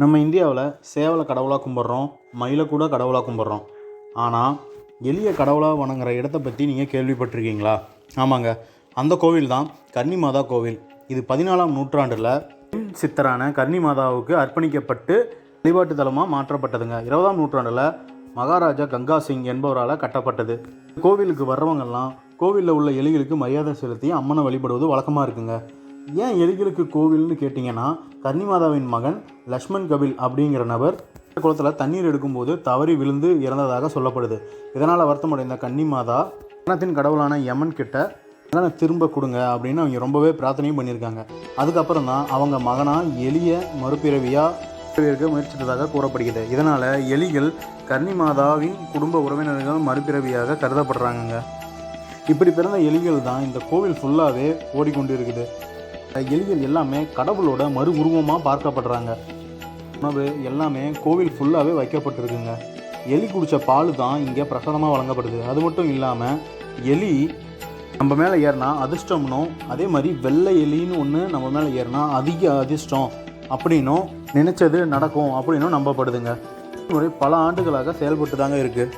நம்ம இந்தியாவில் சேவலை கடவுளாக கும்பிட்றோம் மயிலை கூட கடவுளாக கும்பிட்றோம். ஆனால் எளிய கடவுளாக வணங்குற இடத்த பற்றி நீங்கள் கேள்விப்பட்டிருக்கீங்களா? ஆமாங்க. அந்த கோவில் தான் கன்னிமாதா கோவில். இது பதினாலாம் நூற்றாண்டில் பெண் சித்தரான கன்னிமாதாவுக்கு அர்ப்பணிக்கப்பட்டு வழிபாட்டு தலமாக மாற்றப்பட்டதுங்க. இருபதாம் நூற்றாண்டில் மகாராஜா கங்கா சிங் என்பவரால் கட்டப்பட்டது. கோவிலுக்கு வர்றவங்கெல்லாம் கோவிலில் உள்ள எலிகளுக்கு மரியாதை செலுத்தி அம்மனை வழிபடுவது வழக்கமாக இருக்குங்க. ஏன் எலிகளுக்கு கோவில்னு கேட்டிங்கன்னா கன்னிமாதாவின் மகன் லக்ஷ்மண் கபில் அப்படிங்கிற நபர் குளத்தில் தண்ணீர் எடுக்கும்போது தவறி விழுந்து இறந்ததாக சொல்லப்படுது. இதனால் வருத்தமடைந்த கன்னிமாதா கணத்தின் கடவுளான யமன் கிட்ட மகனை திரும்ப கொடுங்க அப்படின்னு அவங்க ரொம்பவே பிரார்த்தனையும் பண்ணியிருக்காங்க. அதுக்கப்புறம் தான் அவங்க மகனாக எளிய மறுபிறவியாக இருக்க முயற்சித்ததாக கூறப்படுகிறது. இதனால் எலிகள் கன்னிமாதாவின் குடும்ப உறவினர்கள் மறுபிறவியாக கருதப்படுறாங்கங்க. இப்படி பிறந்த எலிகள் தான் இந்த கோவில் ஃபுல்லாகவே ஓடிக்கொண்டு இருக்குது எலிகள் எல்லாமே கடவுளோட மறு உருவமாக பார்க்கப்படுறாங்க. உணவு எல்லாமே கோவில் ஃபுல்லாகவே வைக்கப்பட்டிருக்குங்க. எலி குடித்த பால் தான் இங்கே பிரசாதமாக வழங்கப்படுது. அது மட்டும் இல்லாமல் எலி நம்ம மேலே ஏறினா அதிர்ஷ்டம்னும் அதே மாதிரி வெள்ளை எலின்னு ஒன்று நம்ம மேலே ஏறினா அதிக அதிர்ஷ்டம் அப்படின்னும் நினச்சது நடக்கும் அப்படின்னும் நம்பப்படுதுங்க. முறை பல ஆண்டுகளாக செயல்பட்டு தாங்க இருக்குது